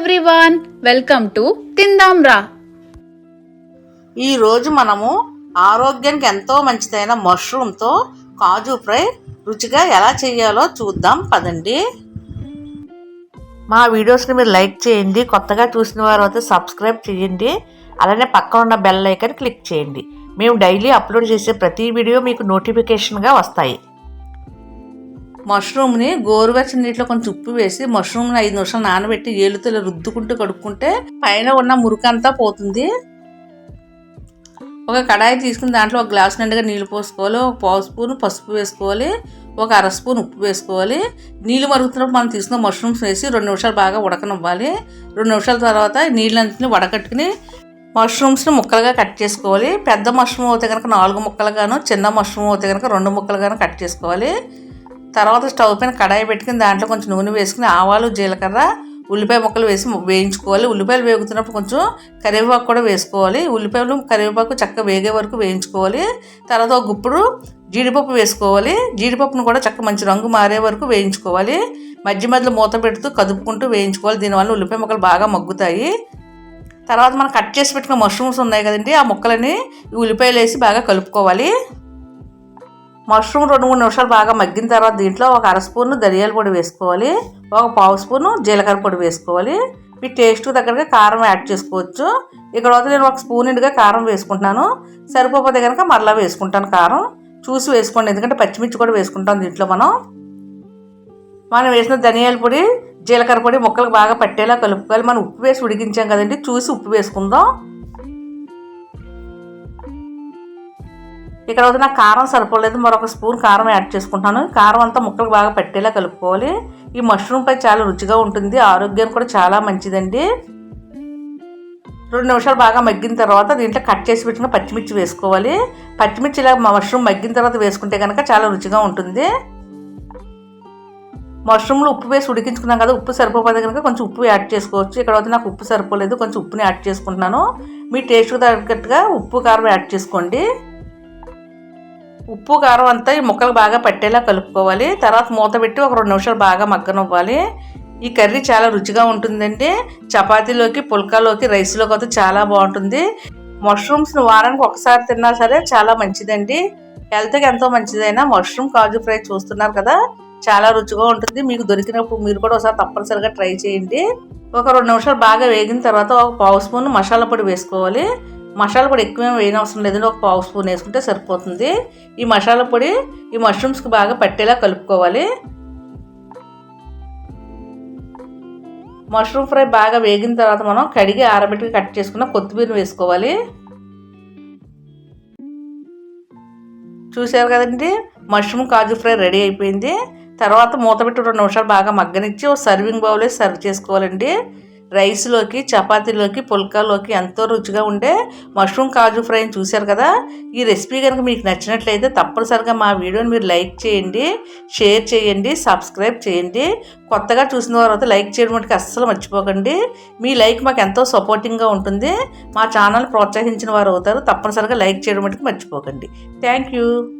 Everyone welcome to తిందాం రా ఈరోజు మనము ఆరోగ్యానికి ఎంతో మంచిదైన మష్రూమ్తో కాజు ఫ్రై రుచిగా ఎలా చేయాలో చూద్దాం పదండి. మా వీడియోస్ని మీరు లైక్ చేయండి కొత్తగా చూసిన వారు అయితే సబ్స్క్రైబ్ చేయండి అలానే పక్కన ఉన్న బెల్ ఐకన్ క్లిక్ చేయండి. మేము డైలీ అప్లోడ్ చేసే ప్రతి వీడియో మీకు నోటిఫికేషన్గా వస్తాయి. మష్రూమ్ని గోరువెచ్చని నీటిలో కొంచెం ఉప్పు వేసి మష్రూమ్ని ఐదు నిమిషాలు నానబెట్టి ఏలుతో రుద్దుకుంటూ కడుక్కుంటే పైన ఉన్న మురికంతా పోతుంది. ఒక కడాయి తీసుకుని దాంట్లో ఒక గ్లాస్ నిండుగా నీళ్ళు పోసుకోవాలి. ఒక పావు స్పూన్ పసుపు వేసుకోవాలి. ఒక అర స్పూన్ ఉప్పు వేసుకోవాలి. నీళ్ళు మరుగుతున్నప్పుడు మనం తీసుకున్న మష్రూమ్స్ వేసి రెండు నిమిషాలు బాగా ఉడకనివ్వాలి. రెండు నిమిషాల తర్వాత నీళ్ళంతని వడకట్టుకుని మష్రూమ్స్ని ముక్కలుగా కట్ చేసుకోవాలి. పెద్ద మష్రూమ్ అయితే కనుక నాలుగు ముక్కలుగాను చిన్న మష్రూమ్ అయితే కనుక రెండు ముక్కలుగాను కట్ చేసుకోవాలి. తర్వాత స్టవ్ పైన కడాయి పెట్టుకుని దాంట్లో కొంచెం నూనె వేసుకుని ఆవాలు జీలకర్ర ఉల్లిపాయ ముక్కలు వేసి వేయించుకోవాలి. ఉల్లిపాయలు వేగుతున్నప్పుడు కొంచెం కరివేపాకు కూడా వేసుకోవాలి. ఉల్లిపాయలు కరివేపాకు చక్కగా వేగే వరకు వేయించుకోవాలి. తర్వాత ఒక గుప్పుడు జీడిపప్పు వేసుకోవాలి. జీడిపప్పును కూడా చక్క మంచి రంగు మారే వరకు వేయించుకోవాలి. మధ్య మధ్యలో మూత పెడుతూ కదుపుకుంటూ వేయించుకోవాలి. దీనివల్ల ఉల్లిపాయ ముక్కలు బాగా మగ్గుతాయి. తర్వాత మనం కట్ చేసి పెట్టుకున్న మష్రూమ్స్ ఉన్నాయి కదండి ఆ ముక్కలని ఉల్లిపాయలు వేసి బాగా కలుపుకోవాలి. మష్రూమ్ రెండు మూడు నిమిషాలు బాగా మగ్గిన తర్వాత దీంట్లో ఒక అర స్పూను ధనియాల పొడి వేసుకోవాలి ఒక పావు స్పూను జీలకర్ర పొడి వేసుకోవాలి. మీ టేస్ట్ దగ్గరగా కారం యాడ్ చేసుకోవచ్చు. ఇక్కడ వద్ద నేను ఒక స్పూన్ నిండుగా కారం వేసుకుంటున్నాను. సరిపోతే కనుక మరలా వేసుకుంటాను కారం. చూసి వేసుకోండి ఎందుకంటే పచ్చిమిర్చి కూడా వేసుకుంటాం దీంట్లో మనం. మనం వేసిన ధనియాల పొడి జీలకర్ర పొడి ముక్కలకు బాగా పట్టేలా కలుపుకోవాలి. మనం ఉప్పు వేసి ఉడికించాం కదండి చూసి ఉప్పు వేసుకుందాం. ఇక్కడ వద్ద నాకు కారం సరిపోలేదు మరొక స్పూన్ కారం యాడ్ చేసుకుంటాను. కారం అంతా ముక్కలు బాగా పట్టేలా కలుపుకోవాలి. ఈ మష్రూమ్ పై చాలా రుచిగా ఉంటుంది ఆరోగ్యానికి కూడా చాలా మంచిదండి. రెండు నిమిషాలు బాగా మగ్గిన తర్వాత దీంట్లో కట్ చేసి పెట్టిన పచ్చిమిర్చి వేసుకోవాలి. పచ్చిమిర్చి ఇలా మష్రూమ్ మగ్గిన తర్వాత వేసుకుంటే కనుక చాలా రుచిగా ఉంటుంది. మష్రూమ్లో ఉప్పు వేసి ఉడికించుకున్నాం కదా ఉప్పు సరిపోతే కనుక కొంచెం ఉప్పు యాడ్ చేసుకోవచ్చు. ఇక్కడ అయితే నాకు ఉప్పు సరిపోలేదు కొంచెం ఉప్పుని యాడ్ చేసుకుంటున్నాను. మీ టేస్ట్కి తగ్గట్టుగా ఉప్పు కారం యాడ్ చేసుకోండి. ఉప్పు కారం అంతా ఈ ముక్కలు బాగా పట్టేలా కలుపుకోవాలి. తర్వాత మూత పెట్టి ఒక రెండు నిమిషాలు బాగా మగ్గనివ్వాలి. ఈ కర్రీ చాలా రుచిగా ఉంటుందండి. చపాతీలోకి పుల్కాలోకి రైస్లోకి అయితే చాలా బాగుంటుంది. మష్రూమ్స్ని వారానికి ఒకసారి తిన్నా సరే చాలా మంచిదండి. హెల్త్కి ఎంతో మంచిదైనా మష్రూమ్ కాజు ఫ్రై చూస్తున్నారు కదా చాలా రుచిగా ఉంటుంది. మీకు దొరికినప్పుడు మీరు కూడా ఒకసారి తప్పనిసరిగా ట్రై చేయండి. ఒక రెండు నిమిషాలు బాగా వేగిన తర్వాత ఒక పావు స్పూన్ మసాలా పొడి వేసుకోవాలి. మసాలా పొడి ఎక్కువేం వేయని అవసరం లేదండి ఒక పావు స్పూన్ వేసుకుంటే సరిపోతుంది. ఈ మసాలా పొడి ఈ మష్రూమ్స్కి బాగా పట్టేలా కలుపుకోవాలి. మష్రూమ్ ఫ్రై బాగా వేగిన తర్వాత మనం కడిగి ఆరబెట్టి కట్ చేసుకున్న కొత్తిమీర వేసుకోవాలి. చూసారు కదండి? మష్రూమ్ కాజు ఫ్రై రెడీ అయిపోయింది. తర్వాత మూత పెట్టి రెండు నిమిషాలు బాగా మగ్గనిచ్చి ఒక సర్వింగ్ బౌల్ సర్వ్ చేసుకోవాలండి. రైస్లోకి చపాతీలోకి పుల్కాలోకి ఎంతో రుచిగా ఉండే మష్రూమ్ కాజు ఫ్రైని చూశారు కదా? ఈ రెసిపీ కనుక మీకు నచ్చినట్లయితే తప్పనిసరిగా మా వీడియోని మీరు లైక్ చేయండి షేర్ చేయండి సబ్స్క్రైబ్ చేయండి. కొత్తగా చూసిన తర్వాత లైక్ చేయడం మటుకు అస్సలు మర్చిపోకండి. మీ లైక్ మాకు ఎంతో సపోర్టింగ్గా ఉంటుంది. మా ఛానల్ ప్రోత్సహించిన వారు అవుతారు. తప్పనిసరిగా లైక్ చేయడం మటుకు మర్చిపోకండి. Thank you